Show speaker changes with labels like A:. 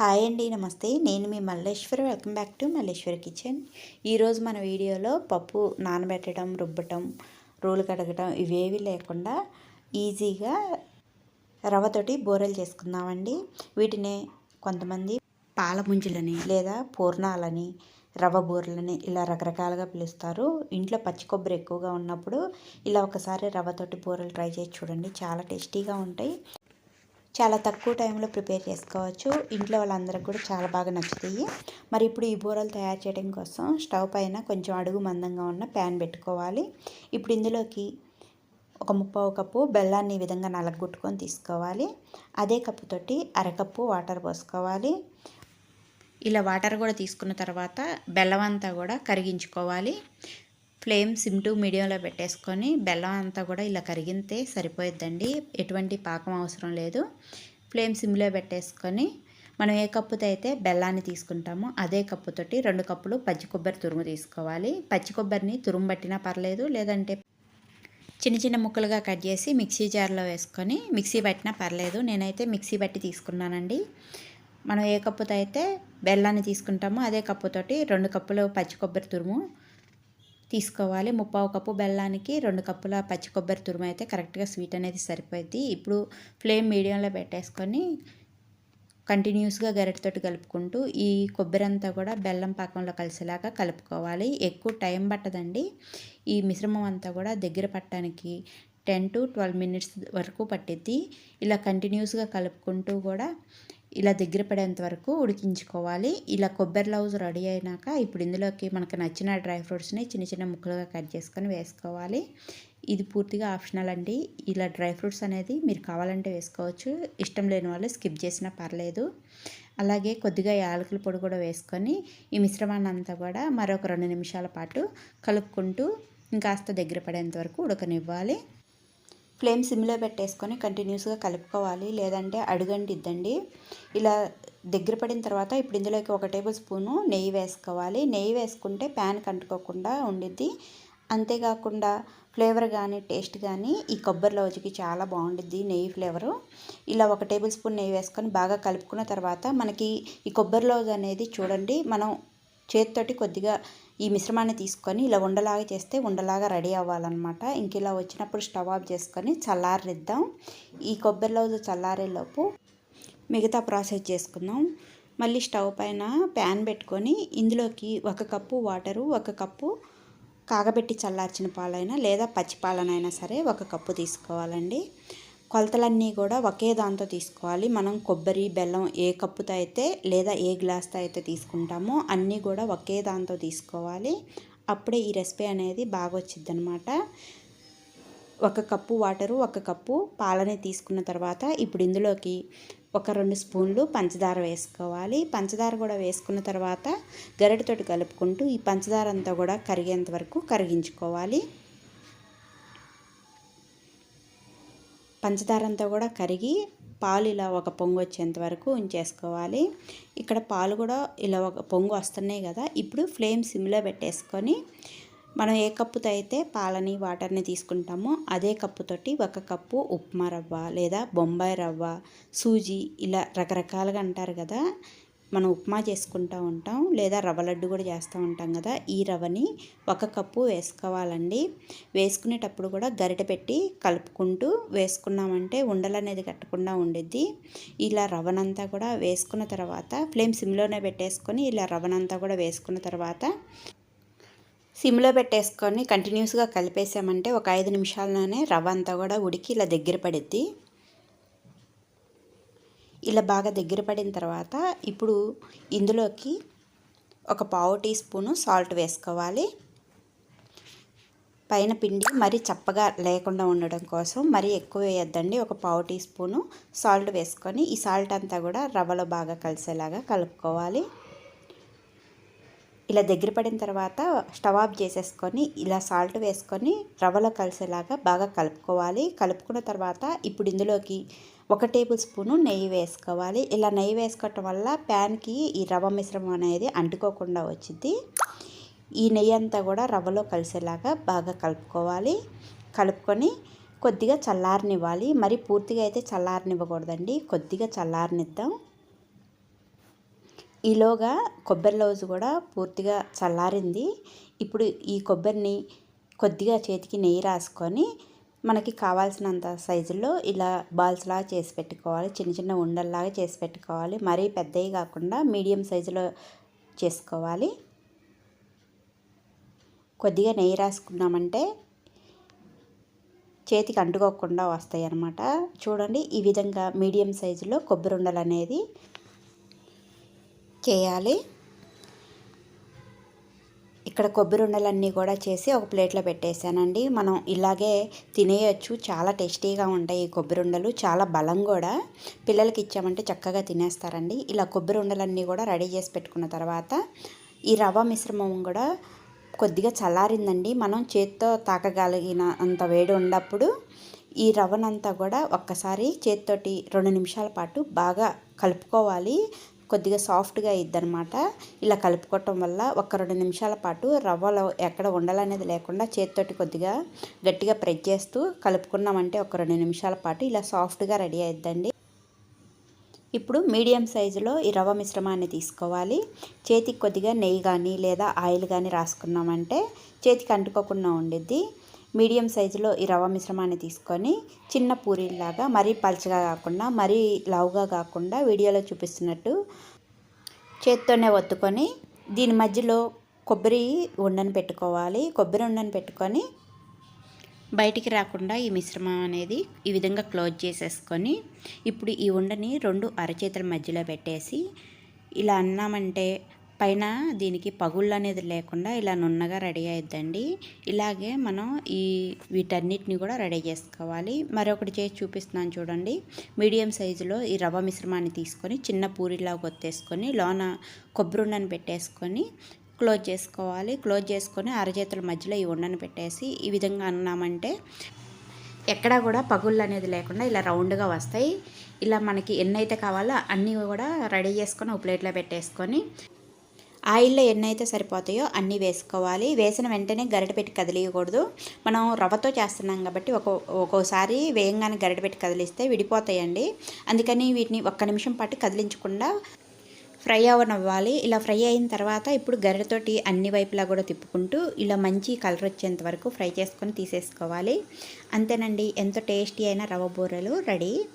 A: Hi అండి నమస్తే. నేను మీ Malleswari. Welcome back to Malleswari kitchen. ఈరోజు మన వీడియోలో పప్పు నానబెట్టడం రుబ్బటం రోలు కడగటం ఇవేవి లేకుండా ఈజీగా రవ్వతోటి బూరెలు చేసుకుందామండి. వీటిని కొంతమంది పాల ముంజులని లేదా పూర్ణాలని రవ్వ బూరెలని ఇలా రకరకాలుగా పిలుస్తారు. ఇంట్లో పచ్చి కొబ్బరి ఎక్కువగా ఉన్నప్పుడు ఇలా ఒకసారి రవ్వతోటి బూరెలు ట్రై చేసి చూడండి. చాలా టేస్టీగా ఉంటాయి. చాలా తక్కువ టైంలో ప్రిపేర్ చేసుకోవచ్చు. ఇంట్లో వాళ్ళందరికీ కూడా చాలా బాగా నచ్చుతాయి. మరి ఇప్పుడు ఈ బూరలు తయారు చేయడం కోసం స్టవ్ పైన కొంచెం అడుగు మందంగా ఉన్న ప్యాన్ పెట్టుకోవాలి. ఇప్పుడు ఇందులోకి ఒక ముప్పావు కప్పు బెల్లాన్ని ఈ విధంగా నలగొట్టుకొని తీసుకోవాలి. అదే కప్పుతోటి అరకప్పు వాటర్ పోసుకోవాలి. ఇలా వాటర్ కూడా తీసుకున్న తర్వాత బెల్లం అంతా కూడా కరిగించుకోవాలి. ఫ్లేమ్ సిమ్ టు మీడియంలో పెట్టేసుకొని బెల్లం అంతా కూడా ఇలా కరిగితే సరిపోయిద్దండి. ఎటువంటి పాకం అవసరం లేదు. ఫ్లేమ్ సిమ్లో పెట్టేసుకొని మనం ఏ కప్పుతో అయితే బెల్లాన్ని తీసుకుంటామో అదే కప్పుతోటి రెండు కప్పులు పచ్చి కొబ్బరి తురుము తీసుకోవాలి. పచ్చి కొబ్బరిని తురుము పట్టినా పర్లేదు లేదంటే చిన్న చిన్న ముక్కలుగా కట్ చేసి మిక్సీ జార్లో వేసుకొని మిక్సీ పట్టినా పర్లేదు. నేనైతే మిక్సీ పట్టి తీసుకున్నానండి. మనం ఏ కప్పుతో అయితే బెల్లాన్ని తీసుకుంటామో అదే కప్పుతోటి రెండు కప్పులు పచ్చి కొబ్బరి తురుము తీసుకోవాలి. ముప్పావు కప్పు బెల్లానికి రెండు కప్పుల పచ్చి కొబ్బరి తురుము అయితే కరెక్ట్గా స్వీట్ అనేది సరిపోద్ది ఇప్పుడు ఫ్లేమ్ మీడియంలో పెట్టేసుకొని కంటిన్యూస్గా గరిటతోటి కలుపుకుంటూ ఈ కొబ్బరి అంతా కూడా బెల్లం పాకంలో కలిసేలాగా కలుపుకోవాలి. ఎక్కువ టైం పట్టదండి. ఈ మిశ్రమం అంతా కూడా దగ్గర పట్టడానికి టెన్ టు ట్వెల్వ్ మినిట్స్ వరకు పట్టిద్ది. ఇలా కంటిన్యూస్గా కలుపుకుంటూ కూడా ఇలా దగ్గర పడేంత వరకు ఉడికించుకోవాలి. ఇలా కొబ్బరి లౌజ్ రెడీ అయినాక ఇప్పుడు ఇందులోకి మనకు నచ్చిన డ్రై ఫ్రూట్స్ని చిన్న చిన్న ముక్కలుగా కట్ చేసుకొని వేసుకోవాలి. ఇది పూర్తిగా ఆప్షనల్ అండి. ఇలా డ్రై ఫ్రూట్స్ అనేది మీరు కావాలంటే వేసుకోవచ్చు. ఇష్టం లేని వాళ్ళు స్కిప్ చేసినా పర్లేదు. అలాగే కొద్దిగా యాలకుల పొడి కూడా వేసుకొని ఈ మిశ్రమాన్ని అంతా కూడా మరొక రెండు నిమిషాల పాటు కలుపుకుంటూ ఇంకాస్త దగ్గర పడేంత వరకు ఉడకనివ్వాలి. ఫ్లేమ్ సిమ్లో పెట్టేసుకొని కంటిన్యూస్గా కలుపుకోవాలి. లేదంటే అడుగంటిద్దండి ఇలా దగ్గర పడిన తర్వాత ఇప్పుడు ఇందులోకి ఒక టేబుల్ స్పూను నెయ్యి వేసుకోవాలి. నెయ్యి వేసుకుంటే ప్యాన్ కంటుకోకుండా ఉండిద్ది. అంతేకాకుండా ఫ్లేవర్ కానీ టేస్ట్ కానీ ఈ కొబ్బరి లౌజ్కి చాలా బాగుంటుంది నెయ్యి ఫ్లేవరు. ఇలా ఒక టేబుల్ స్పూన్ నెయ్యి వేసుకొని బాగా కలుపుకున్న తర్వాత మనకి ఈ కొబ్బరి లౌజ్ అనేది చూడండి మనం చేతితోటి కొద్దిగా ఈ మిశ్రమాన్ని తీసుకొని ఇలా ఉండలాగా చేస్తే ఉండలాగా రెడీ అవ్వాలన్నమాట. ఇంక ఇలా వచ్చినప్పుడు స్టవ్ ఆఫ్ చేసుకొని చల్లారిద్దాం. ఈ కొబ్బరి లౌజు చల్లారేలోపు మిగతా ప్రాసెస్ చేసుకుందాం. మళ్ళీ స్టవ్ పైన ప్యాన్ పెట్టుకొని ఇందులోకి ఒక కప్పు వాటరు ఒక కప్పు కాగబెట్టి చల్లార్చిన పాలైనా లేదా పచ్చి పాలనైనా సరే ఒక కప్పు తీసుకోవాలండి. కొలతలన్నీ కూడా ఒకే దాంతో తీసుకోవాలి. మనం కొబ్బరి బెల్లం ఏ కప్పుతో అయితే లేదా ఏ గ్లాస్తో అయితే తీసుకుంటామో అన్నీ కూడా ఒకే దాంతో తీసుకోవాలి. అప్పుడే ఈ రెసిపీ అనేది బాగా వచ్చింది అనమాట ఒక కప్పు వాటరు ఒక కప్పు పాలని తీసుకున్న తర్వాత ఇప్పుడు ఇందులోకి ఒక రెండు స్పూన్లు పంచదార వేసుకోవాలి. పంచదార కూడా వేసుకున్న తర్వాత గరిటతోటి కలుపుకుంటూ ఈ పంచదార అంతా కూడా కరిగేంత వరకు కరిగించుకోవాలి. పంచదారంతో కూడా కరిగి పాలు ఇలా ఒక పొంగు వచ్చేంత వరకు ఉంచేసుకోవాలి. ఇక్కడ పాలు కూడా ఇలా ఒక పొంగు వస్తున్నాయి కదా ఇప్పుడు ఫ్లేమ్ సిమ్లో పెట్టేసుకొని మనం ఏ కప్పుతో అయితే పాలని వాటర్ని తీసుకుంటామో అదే కప్పుతోటి ఒక కప్పు ఉప్మా రవ్వ లేదా బొంబాయి రవ్వ సూజీ ఇలా రకరకాలుగా అంటారు కదా మనం ఉప్మా చేసుకుంటూ ఉంటాం లేదా రవ్వ లడ్డు కూడా చేస్తూ ఉంటాం కదా ఈ రవ్వని ఒక కప్పు వేసుకోవాలండి. వేసుకునేటప్పుడు కూడా గరిట పెట్టి కలుపుకుంటూ వేసుకున్నామంటే ఉండలు అనేది కట్టకుండా ఉండిద్ది. ఇలా రవ్వనంతా కూడా వేసుకున్న తర్వాత ఫ్లేమ్ సిమ్లోనే పెట్టేసుకొని ఇలా రవ్వనంతా కూడా వేసుకున్న తర్వాత సిమ్లో పెట్టేసుకొని కంటిన్యూస్గా కలిపేసామంటే ఒక ఐదు నిమిషాల్లోనే రవ్వ అంతా కూడా ఉడికి ఇలా దగ్గర పడిద్ది. ఇలా బాగా దగ్గర పడిన తర్వాత ఇప్పుడు ఇందులోకి ఒక పావు టీ స్పూను సాల్ట్ వేసుకోవాలి. పైన పిండి మరీ చప్పగా లేకుండా ఉండడం కోసం మరీ ఎక్కువ వేయొద్దండి. ఒక పావు టీ స్పూను సాల్ట్ వేసుకొని ఈ సాల్ట్ అంతా కూడా రవ్వలో బాగా కలిసేలాగా కలుపుకోవాలి. ఇలా దగ్గర పడిన తర్వాత స్టవ్ ఆఫ్ చేసేసుకొని ఇలా సాల్ట్ వేసుకొని రవ్వలో కలిసేలాగా బాగా కలుపుకోవాలి. కలుపుకున్న తర్వాత ఇప్పుడు ఇందులోకి ఒక టేబుల్ స్పూను నెయ్యి వేసుకోవాలి. ఇలా నెయ్యి వేసుకోవటం వల్ల ప్యాన్కి ఈ రవ్వ మిశ్రమం అనేది అంటుకోకుండా వచ్చింది ఈ నెయ్యి అంతా కూడా రవ్వలో కలిసేలాగా బాగా కలుపుకోవాలి. కలుపుకొని కొద్దిగా చల్లారనివ్వాలి. మరి పూర్తిగా అయితే చల్లారనివ్వకూడదండి. కొద్దిగా చల్లారనిద్దాం. ఈలోగా కొబ్బరి లౌజు కూడా పూర్తిగా చల్లారింది. ఇప్పుడు ఈ కొబ్బరిని కొద్దిగా చేతికి నెయ్యి రాసుకొని మనకి కావాల్సినంత సైజుల్లో ఇలా బాల్స్లాగా చేసి పెట్టుకోవాలి. చిన్న చిన్న ఉండల్లాగా చేసి పెట్టుకోవాలి. మరీ పెద్దవి కాకుండా మీడియం సైజులో చేసుకోవాలి. కొద్దిగా నెయ్యి రాసుకున్నామంటే చేతికి అంటుకోకుండా వస్తాయి అన్నమాట. చూడండి ఈ విధంగా మీడియం సైజులో కొబ్బరి ఉండలు అనేది చేయాలి. ఇక్కడ కొబ్బరి ఉండలన్నీ కూడా చేసి ఒక ప్లేట్లో పెట్టేశానండి. మనం ఇలాగే తినేయచ్చు. చాలా టేస్టీగా ఉంటాయి ఈ కొబ్బరి ఉండలు. చాలా బలం కూడా. పిల్లలకి ఇచ్చామంటే చక్కగా తినేస్తారండి. ఇలా కొబ్బరి ఉండలన్నీ కూడా రెడీ చేసి పెట్టుకున్న తర్వాత ఈ రవ్వ మిశ్రమం కూడా కొద్దిగా చల్లారిందండి. మనం చేత్తో తాకగలిగిన అంత వేడి ఉన్నప్పుడు ఈ రవ్వనంతా కూడా ఒక్కసారి చేత్తోటి రెండు నిమిషాల పాటు బాగా కలుపుకోవాలి. కొద్దిగా సాఫ్ట్గా ఇద్దనమాట ఇలా కలుపుకోవటం వల్ల ఒక రెండు నిమిషాల పాటు రవ్వలో ఎక్కడ ఉండాలనేది లేకుండా చేతితోటి కొద్దిగా గట్టిగా ప్రెస్ చేస్తూ కలుపుకున్నామంటే ఒక రెండు నిమిషాల పాటు ఇలా సాఫ్ట్గా రెడీ అయిద్దండి. ఇప్పుడు మీడియం సైజులో ఈ రవ్వ మిశ్రమాన్ని తీసుకోవాలి. చేతికి కొద్దిగా నెయ్యి కానీ లేదా ఆయిల్ కానీ రాసుకున్నామంటే చేతికి అంటుకోకుండా ఉండిద్ది. మీడియం సైజులో ఈ రవ్వ మిశ్రమాన్ని తీసుకొని చిన్న పూరీలాగా మరీ పల్చగా కాకుండా మరీ లావుగా కాకుండా వీడియోలో చూపిస్తున్నట్టు చేత్తోనే ఒత్తుకొని దీని మధ్యలో కొబ్బరి ఉండని పెట్టుకోవాలి. కొబ్బరి ఉండని పెట్టుకొని బయటికి రాకుండా ఈ మిశ్రమం అనేది ఈ విధంగా క్లోజ్ చేసేసుకొని ఇప్పుడు ఈ ఉండని రెండు అరచేతుల మధ్యలో పెట్టేసి ఇలా అన్నామంటే పైన దీనికి పగుళ్ళు అనేది లేకుండా ఇలా నున్నగా రెడీ అయిద్దండి. ఇలాగే మనం ఈ వీటన్నిటిని కూడా రెడీ చేసుకోవాలి. మరొకటి చేసి చూపిస్తున్నాను చూడండి. మీడియం సైజులో ఈ రవ్వ మిశ్రమాన్ని తీసుకొని చిన్న పూరిలా కొత్తేసుకొని లోన కొబ్బరి ఉండని పెట్టేసుకొని క్లోజ్ చేసుకోవాలి. క్లోజ్ చేసుకొని అరచేతుల మధ్యలో ఈ ఉండని పెట్టేసి ఈ విధంగా అన్నామంటే ఎక్కడా కూడా పగుళ్ళు అనేది లేకుండా ఇలా రౌండ్గా వస్తాయి. ఇలా మనకి ఎన్నైతే కావాలో అన్నీ కూడా రెడీ చేసుకొని ఒక ప్లేట్లో పెట్టేసుకొని ఆయిల్లో ఎన్నైతే సరిపోతాయో అన్నీ వేసుకోవాలి. వేసిన వెంటనే గరిట పెట్టి కదిలియకూడదు. మనం రవ్వతో చేస్తున్నాం కాబట్టి ఒక ఒక్కోసారి వేయంగానే గరిట పెట్టి కదిలిస్తే విడిపోతాయండి. అందుకని వీటిని ఒక్క నిమిషం పాటు కదిలించకుండా ఫ్రై అవ్వనివ్వాలి ఇలా ఫ్రై అయిన తర్వాత ఇప్పుడు గరిటతోటి అన్ని వైపులా కూడా తిప్పుకుంటూ ఇలా మంచి కలర్ వచ్చేంత వరకు ఫ్రై చేసుకొని తీసేసుకోవాలి. అంతేనండి. ఎంతో టేస్టీ అయిన రవ్వ బూరెలు రెడీ.